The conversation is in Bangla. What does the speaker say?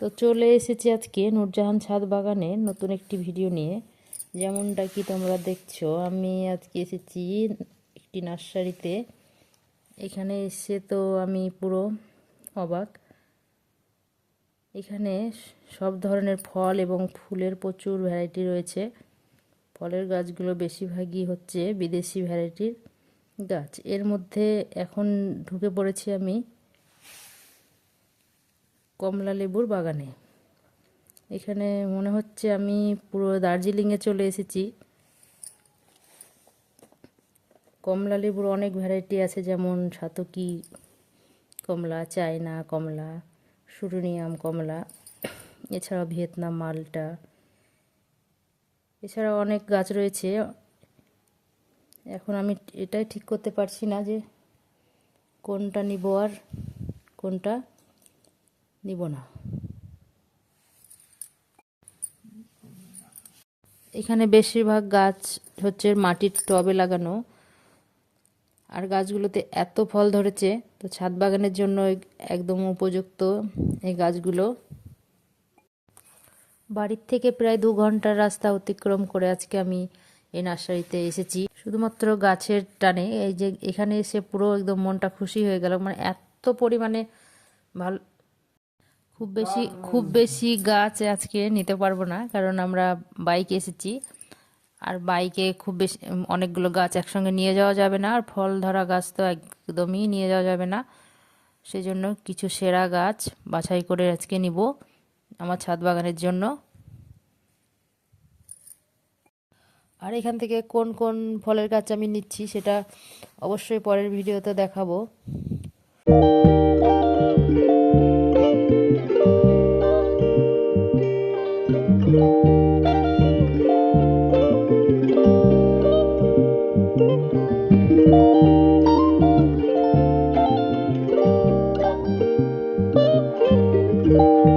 তো চলে এসেছি আজকে নূরজাহান ছাদ বাগানে নতুন একটি ভিডিও নিয়ে। যেমনটা কি তোমরা দেখছ, আমি আজকে এসেছি একটি নার্সারিতে। এখানে এসে তো আমি পুরো অবাক। এখানে সব ধরনের ফল এবং ফুলের প্রচুর ভ্যারাইটি রয়েছে। ফলের গাছগুলো বেশিরভাগই হচ্ছে বিদেশি ভ্যারাইটির গাছ। এর মধ্যে এখন ঢুকে পড়েছি আমি কমলা লেবুর বাগানে। এখানে মনে হচ্ছে আমি পুরো দার্জিলিংয়ে চলে এসেছি। কমলা লেবুর অনেক ভ্যারাইটি আছে, যেমন সাতকি কমলা, চায়না কমলা, সুরুনিয়াম কমলা, এছাড়াও ভিয়েতনাম মালটা। এছাড়া অনেক গাছ রয়েছে। এখন আমি এটাই ঠিক করতে পারছি না যে কোনটা নিব আর কোনটা নিব না। এখানে বেশিরভাগ গাছ হচ্ছে মাটির টবে লাগানো। আর গাছগুলোতে এত ফল ধরেছে, তো ছাদ বাগানের জন্য একদম উপযুক্ত এই গাছগুলো। বাড়ির থেকে প্রায় দু ঘণ্টার রাস্তা অতিক্রম করে আজকে আমি এই নার্সারিতে এসেছি। শুধুমাত্র গাছের টানে, এই যে এখানে এসে পুরো একদম মনটা খুশি হয়ে গেল। মানে এত পরিমাণে ভালো খুব বেশি খুব বেশি গাছ আজকে নিতে পারব না, কারণ আমরা বাইকে এসেছি। আর বাইকে খুব বেশি অনেকগুলো গাছ একসঙ্গে নিয়ে যাওয়া যাবে না, আর ফল ধরা গাছ তো একদমই নিয়ে যাওয়া যাবে না। সেই জন্য কিছু সেরা গাছ বাছাই করে আজকে নিব আমার ছাদ বাগানের জন্য। আর এখান থেকে কোন কোন ফলের গাছ আমি নিচ্ছি সেটা অবশ্যই পরের ভিডিওতে দেখাবো। Thank you.